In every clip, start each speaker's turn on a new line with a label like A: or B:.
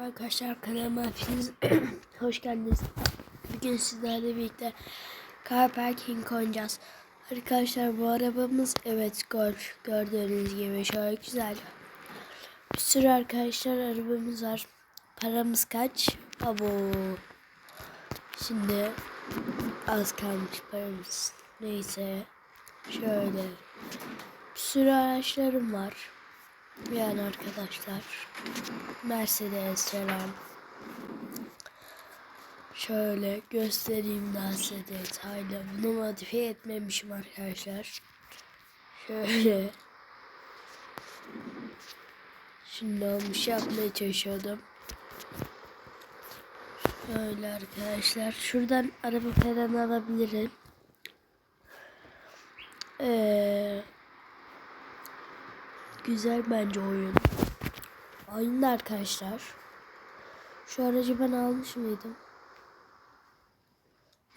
A: Arkadaşlar kanalıma hepiniz hoş geldiniz. Bugün sizlerle birlikte car parking oynayacağız. Arkadaşlar bu arabamız evet golf gördüğünüz gibi şöyle güzel. Bir sürü arkadaşlar arabamız var. Paramız kaç? Abo. Şimdi az kalmış paramız. Neyse. Şöyle. Bir sürü araçlarım var. Yani arkadaşlar. Mercedes falan. Şöyle göstereyim daha size detaylı. Bunu modifiye etmemişim arkadaşlar. Şöyle. Şimdi olmuş yapmaya çalışıyordum. Şöyle arkadaşlar. Şuradan araba falan alabilirim. Eee güzel bence oyun. Oyunda arkadaşlar. Şu aracı ben almış mıydım?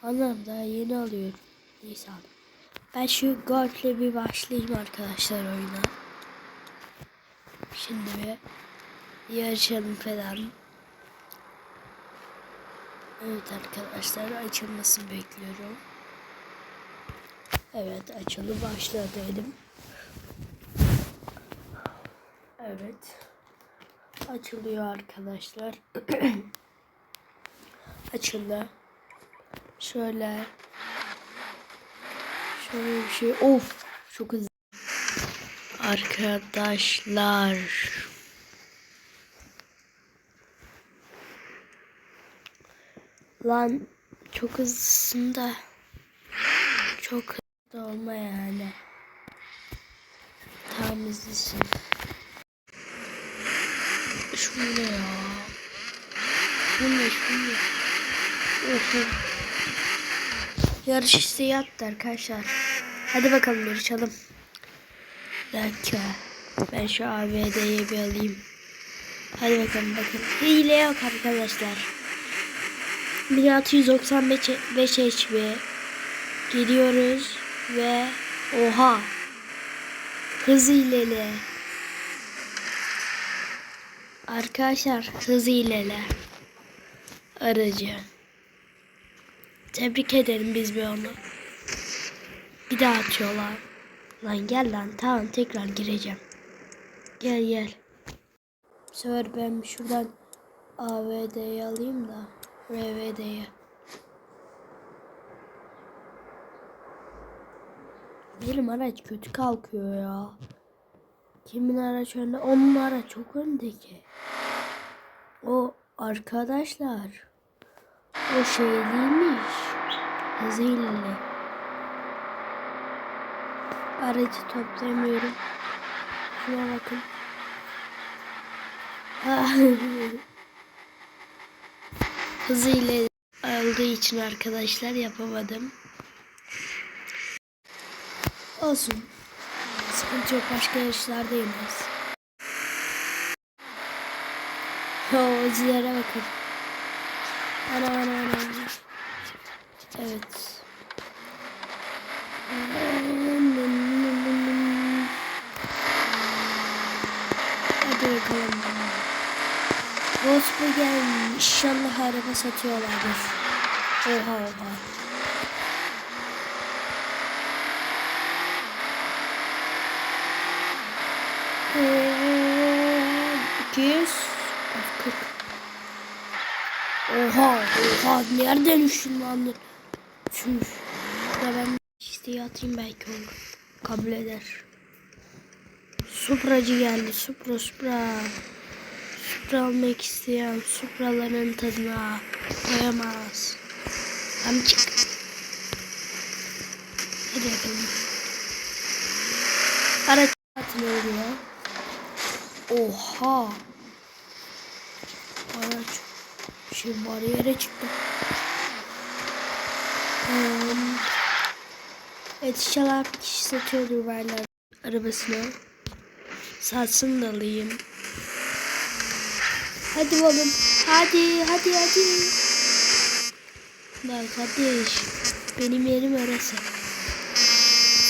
A: Anladım daha yeni alıyorum. Neyse abi. Ben şu golfle bir başlayayım arkadaşlar oyuna. Şimdi bir yarışalım falan. Evet arkadaşlar açılmasını bekliyorum. Evet açıldı başladı dedim. Evet. Açılıyor arkadaşlar. Açıldı. Şöyle. Şöyle bir şey. Of. Çok hızlı. Arkadaşlar. Lan çok hızlısın da. Çok hızlı olma yani. Tam hızlısın. Şu ne ya? Şu ne şu ne? Oho. Yarış isteği yaptı arkadaşlar. Hadi bakalım yarışalım. Dakika. Ben şu ABD'yi bir alayım. Hadi bakalım bakın. Hile yok arkadaşlar. 1695 HP. Gidiyoruz ve oha. Hız hileli. Arkadaşlar hız hileli. Aracı. Tebrik ederim biz bir onu. Bir daha atıyorlar. Lan gel lan tamam tekrar gireceğim. Gel gel. Bu sefer ben şuradan AVD'yi alayım da RVD'yi. Benim araç kötü kalkıyor ya. Kimin araç önde? Onun araç çok öndeki. O arkadaşlar. O şey değilmiş. Hızıyla. Aracı toplayamıyorum. Şuna bakın. Hızıyla aldığı için arkadaşlar yapamadım. Olsun. Sıkıntı yok. Başka yarışlarda yeneriz. O zilere bakın. Ana ana. ana. Evet. Hadi bakalım. Volkswagen inşallah araba satıyorlardır. Oha oha. 200 40 Oha oha nereden lan? Çüş. Ya ben isteği atayım belki olur. Kabul eder. Supracı geldi. Supra supra. Supra almak isteyen supraların tadına doyamaz. Hem çık. Hadi bakalım. Araç. Oha. Araç şey bariyere çıktı. Um, evet inşallah bir kişi satıyordur verler arabasını. Satsın da alayım. Hadi oğlum. Hadi hadi hadi. Bak kardeş. Benim yerim orası.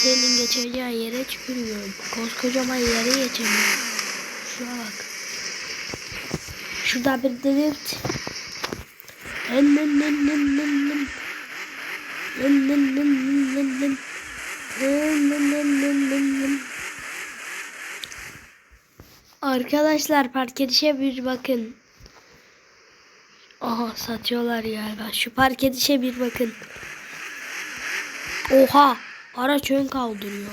A: Senin geçeceğin yere tükürüyorum. Koskocaman yere geçemiyorum. Şuna bak. Şurada bir delirt. Nın nın nın nın nın nın. Nın nın nın nın nın nın. Nın nın nın nın nın nın. Arkadaşlar park edişe bir bakın. Aha satıyorlar galiba. Şu park edişe bir bakın. Oha araç ön kaldırıyor.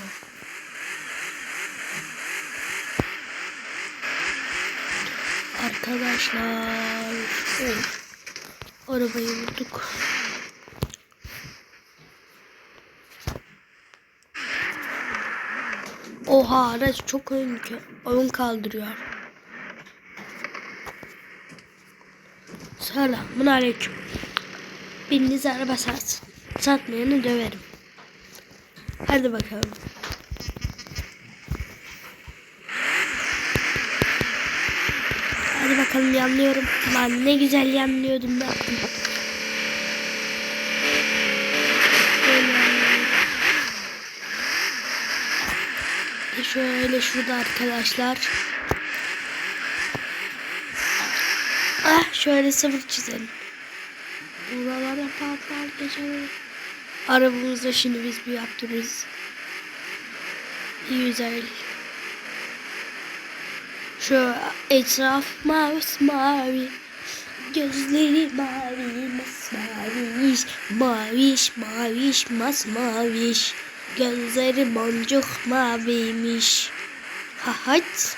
A: Arkadaşlar. Of. Arabayı vurduk. Oha araç çok ön, ön kaldırıyor. Selamun aleyküm. Biriniz araba satsın. Satmayanı döverim. Hadi bakalım. Bakalım yanlıyorum. Lan ne güzel yanlıyordum ben. Böyle yanlıyorum. E Şöyle şurada arkadaşlar. Ah şöyle sıfır çizelim. Buralara patlar geçelim. Arabamızda şimdi biz bir yaptırırız. Güzel. Şu etraf mavi mavi. Gözleri mavi masmaviş. Maviş maviş masmaviş. Gözleri boncuk maviymiş. Ha hat.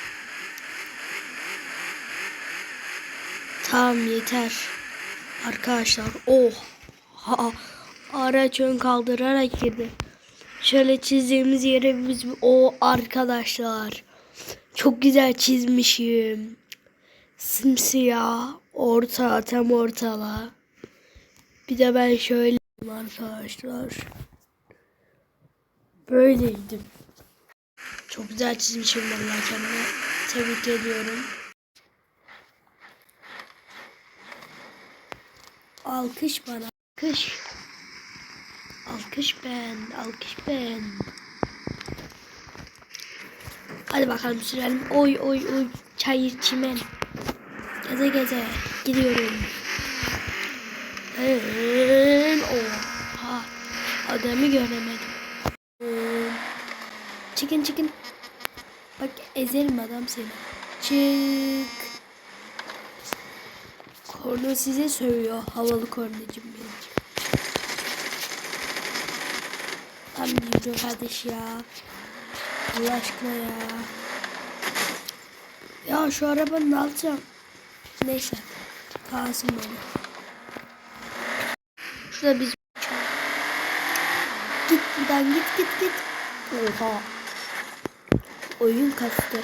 A: Tamam yeter. Arkadaşlar oh. Ha, araç ön kaldırarak girdi. Şöyle çizdiğimiz yere biz o arkadaşlar. Çok güzel çizmişim. Simsiyah. Orta tam ortala. Bir de ben şöyle arkadaşlar. Böyleydim. Çok güzel çizmişim vallahi kendime. Tebrik ediyorum. Alkış bana. Alkış. Alkış ben. Alkış ben. Hadi bakalım sürelim. Oy oy oy. Çayır çimen. Geze geze. Gidiyorum. Ee, Oha. Adamı göremedim. Çıkın çıkın. Bak ezerim adam seni. Çık. Korna size sövüyor. Havalı kornacım benim. Tam yürü kardeş ya. Allah aşkına ya. Ya şu arabanın ne alacağım? Neyse. Kalsın böyle. Şurada biz Git buradan git git git. Oha. Oyun kastı.